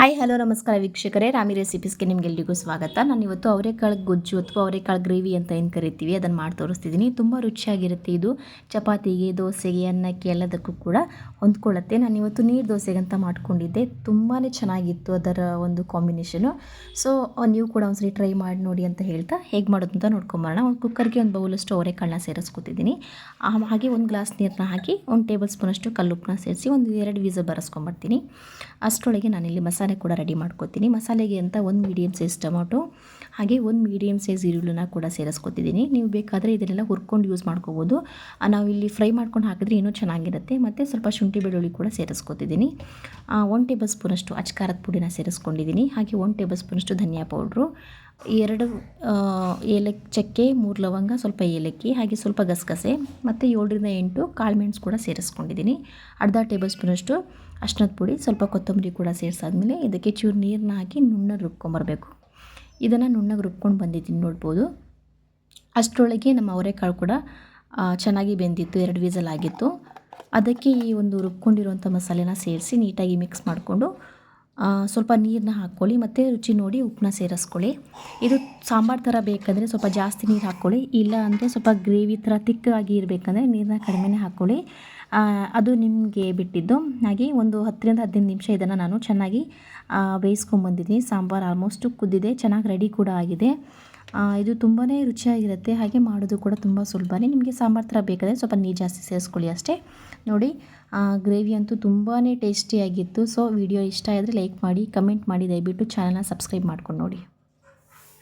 Hi hello ನಮಸ್ಕಾರ ವೀಕ್ಷಕರೇ. ರಾಮಿ ರೆಸಿಪೀಸ್ಗೆ ನಿಮಗೆಲ್ಲರಿಗೂ ಸ್ವಾಗತ. ನಾನು ಇವತ್ತು ಅವರೆಕಾಳು ಗೊಜ್ಜು ಅಥವಾ ಅವರೆಕಾಳು ಗ್ರೇವಿ ಅಂತ ಏನು ಕರಿತೀವಿ ಅದನ್ನು ಮಾಡಿ ತೋರಿಸ್ತಿದ್ದೀನಿ ತುಂಬ ರುಚಿಯಾಗಿರುತ್ತೆ ಇದು. ಚಪಾತಿಗೆ, ದೋಸೆಗೆ, ಅನ್ನಕ್ಕೆ ಎಲ್ಲದಕ್ಕೂ ಕೂಡ ಹೊಂದ್ಕೊಳ್ಳುತ್ತೆ. ನಾನು ಇವತ್ತು ನೀರು ದೋಸೆಗೆ ಅಂತ ಮಾಡಿಕೊಂಡಿದ್ದೆ. ತುಂಬಾ ಚೆನ್ನಾಗಿತ್ತು ಅದರ ಒಂದು ಕಾಂಬಿನೇಷನು ಸೊ ನೀವು ಕೂಡ ಒಂದ್ಸರಿ ಟ್ರೈ ಮಾಡಿ ನೋಡಿ ಅಂತ ಹೇಳ್ತಾ ಹೇಗೆ ಮಾಡೋದು ಅಂತ ನೋಡ್ಕೊಂಬರೋಣ. ಒಂದು ಕುಕ್ಕರ್ಗೆ ಒಂದು ಬೌಲಷ್ಟು ಅವರೆಕಾಳನ್ನ ಸೇರಿಸ್ಕೊತಿದ್ದೀನಿ ಹಾಗೆ ಒಂದು ಗ್ಲಾಸ್ ನೀರನ್ನ ಹಾಕಿ ಒಂದು ಟೇಬಲ್ ಸ್ಪೂನಷ್ಟು ಕಲ್ಲುಪ್ಪನ್ನ ಸೇರಿಸಿ ಒಂದು ಎರಡು ವೀಸಲ್ ಬರೆಸ್ಕೊಂಬರ್ತೀನಿ. ಅಷ್ಟರೊಳಗೆ ನಾನಿಲ್ಲಿ ಮಸಾಲೆ ಕೂಡ ರೆಡಿ ಮಾಡ್ಕೊತೀನಿ. ಮಸಾಲೆಗೆ ಅಂತ ಒಂದು ಮೀಡಿಯಮ್ ಸೈಜ್ ಟೊಮೊಟೊ, ಹಾಗೆ ಒಂದು ಮೀಡಿಯಮ್ ಸೈಜ್ ಈರುಳ್ಳಿನ ಕೂಡ ಸೇರಿಸ್ಕೊತಿದ್ದೀನಿ. ನೀವು ಬೇಕಾದರೆ ಇದನ್ನೆಲ್ಲ ಹುರ್ಕೊಂಡು ಯೂಸ್ ಮಾಡ್ಕೋಬೋದು. ಇಲ್ಲಿ ಫ್ರೈ ಮಾಡ್ಕೊಂಡು ಹಾಕಿದ್ರೆ ಇನ್ನೂ ಚೆನ್ನಾಗಿರುತ್ತೆ. ಮತ್ತು ಸ್ವಲ್ಪ ಶುಂಠಿ ಬೆಳ್ಳುಳ್ಳಿ ಕೂಡ ಸೇರಿಸ್ಕೊತಿದ್ದೀನಿ. ಒನ್ ಟೇಬಲ್ ಸ್ಪೂನಷ್ಟು ಅಚ್ಕಾರದ ಪುಡಿನ ಸೇರಿಸ್ಕೊಂಡಿದ್ದೀನಿ. ಹಾಗೆ ಒನ್ ಟೇಬಲ್ ಸ್ಪೂನಷ್ಟು ಧನಿಯಾ ಪೌಡ್ರು ಎರಡು ಏಲಕ್ಕಿ ಚಕ್ಕೆ, ಮೂರು ಲವಂಗ, ಸ್ವಲ್ಪ ಏಲಕ್ಕಿ, ಹಾಗೆ ಸ್ವಲ್ಪ ಗಸಗಸೆ, ಮತ್ತು ಏಳರಿಂದ ಎಂಟು ಕಾಳುಮೆಣಸು ಕೂಡ ಸೇರಿಸ್ಕೊಂಡಿದ್ದೀನಿ. ಅರ್ಧ ಟೇಬಲ್ ಸ್ಪೂನಷ್ಟು ಅರ್ಶಿನದ ಪುಡಿ, ಸ್ವಲ್ಪ ಕೊತ್ತಂಬರಿ ಕೂಡ ಸೇರಿಸಾದ್ಮೇಲೆ ಇದಕ್ಕೆ ಚೂರು ನೀರನ್ನ ಹಾಕಿ ನುಣ್ಣಗೆ ರುಬ್ಕೊಂಬರ್ಬೇಕು. ಇದನ್ನು ನುಣ್ಣಗೆ ರುಬ್ಕೊಂಡು ಬಂದಿದ್ದೀನಿ ನೋಡ್ಬೋದು. ಅಷ್ಟರೊಳಗೆ ನಮ್ಮ ಅವರೆಕಾಳು ಕೂಡ ಚೆನ್ನಾಗಿ ಬೆಂದಿತ್ತು, ಎರಡು ವೀಸಲ್ ಆಗಿತ್ತು. ಅದಕ್ಕೆ ಈ ಒಂದು ರುಬ್ಕೊಂಡಿರುವಂಥ ಮಸಾಲೆನ ಸೇರಿಸಿ ನೀಟಾಗಿ ಮಿಕ್ಸ್ ಮಾಡಿಕೊಂಡು ಸ್ವಲ್ಪ ನೀರನ್ನ ಹಾಕ್ಕೊಳ್ಳಿ ಮತ್ತು ರುಚಿ ನೋಡಿ ಉಪ್ಪನ್ನ ಸೇರಿಸ್ಕೊಳ್ಳಿ. ಇದು ಸಾಂಬಾರು ಥರ ಬೇಕಂದರೆ ಸ್ವಲ್ಪ ಜಾಸ್ತಿ ನೀರು ಹಾಕ್ಕೊಳ್ಳಿ. ಇಲ್ಲ ಅಂದರೆ ಸ್ವಲ್ಪ ಗ್ರೇವಿ ಥರ ತಿಕ್ಕಾಗಿ ಇರಬೇಕಂದ್ರೆ ನೀರನ್ನ ಕಡಿಮೆನೇ ಹಾಕ್ಕೊಳ್ಳಿ. ಅದು ನಿಮಗೆ ಬಿಟ್ಟಿದ್ದು. ಹಾಗೆ ಒಂದು ಹತ್ತರಿಂದ ಹದಿನೈದು ನಿಮಿಷ ಇದನ್ನು ನಾನು ಚೆನ್ನಾಗಿ ಬೇಯಿಸ್ಕೊಂಬಂದಿದ್ದೀನಿ. ಸಾಂಬಾರು ಆಲ್ಮೋಸ್ಟು ಕುದ್ದಿದೆ. ಚೆನ್ನಾಗಿ ರೆಡಿ ಕೂಡ ಆಗಿದೆ. ಇದು ತುಂಬಾ ರುಚಿಯಾಗಿರುತ್ತೆ. ಹಾಗೆ ಮಾಡೋದು ಕೂಡ ತುಂಬ ಸುಲಭನೇ. ನಿಮಗೆ ಸಾಂಬಾರು ಥರ ಬೇಕಾದರೆ ಸ್ವಲ್ಪ ನೀರು ಜಾಸ್ತಿ ಸೇರಿಸ್ಕೊಳ್ಳಿ ಅಷ್ಟೇ. ನೋಡಿ ಗ್ರೇವಿ ಅಂತೂ ತುಂಬಾ ಟೇಸ್ಟಿಯಾಗಿತ್ತು. ಸೊ, ವಿಡಿಯೋ ಇಷ್ಟ ಆದರೆ ಲೈಕ್ ಮಾಡಿ, ಕಮೆಂಟ್ ಮಾಡಿ. ದಯವಿಟ್ಟು ಚಾನಲ್ನ ಸಬ್ಸ್ಕ್ರೈಬ್ ಮಾಡ್ಕೊಂಡು ನೋಡಿ.